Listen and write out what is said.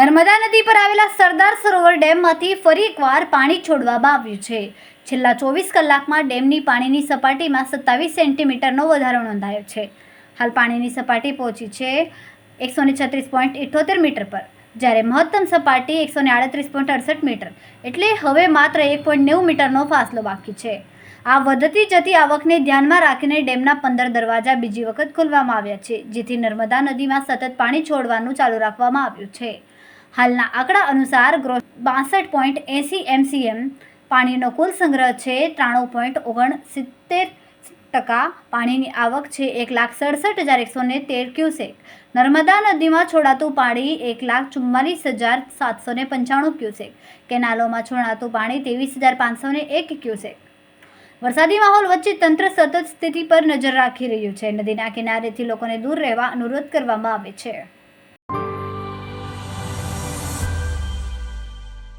નર્મદા નદી પર આવેલા સરદાર સરોવર ડેમમાંથી ફરી એકવાર પાણી છોડવામાં આવ્યું છે. છેલ્લા ચોવીસ કલાકમાં ડેમની પાણીની સપાટીમાં સત્તાવીસ સેન્ટીમીટરનો વધારો નોંધાયો છે. હાલ પાણીની સપાટી પહોંચી છે એકસો ને છત્રીસ પોઈન્ટ ઇઠોતેર મીટર પર. જ્યારે મહત્તમ સપાટી એકસો ને આડત્રીસ પોઈન્ટ અડસઠ મીટર. એટલે હવે માત્ર એક પોઈન્ટ નેવું મીટરનો ફાસલો બાકી છે. આ વધતી જતી આવકને ધ્યાનમાં રાખીને ડેમના પંદર દરવાજા બીજી વખત ખોલવામાં આવ્યા છે, જેથી નર્મદા નદીમાં સતત પાણી છોડવાનું ચાલુ રાખવામાં આવ્યું છે. હાલના આંકડા અનુસાર ગ્રોસ બાસઠ પોઈન્ટ એંસી એમસીએમ પાણીનો કુલ સંગ્રહ છે ત્રાણું પોઈન્ટ ઓગણસિત્તેર ટકા. પાણીની આવક છે એક લાખ સડસઠ હજાર એકસો ને તેર ક્યુસેક. નર્મદા નદીમાં છોડાતું પાણી એક લાખ ચુમ્માલીસ હજાર સાતસો ને પંચાણું ક્યુસેક. કેનાલોમાં છોડાતું પાણી ત્રેવીસ હજાર પાંચસો ને એક ક્યુસેક. વરસાદી માહોલ વચ્ચે તંત્ર સતત સ્થિતિ પર નજર રાખી રહ્યું છે. નદીના કિનારેથી લોકોને દૂર રહેવા અનુરોધ કરવામાં આવે છે.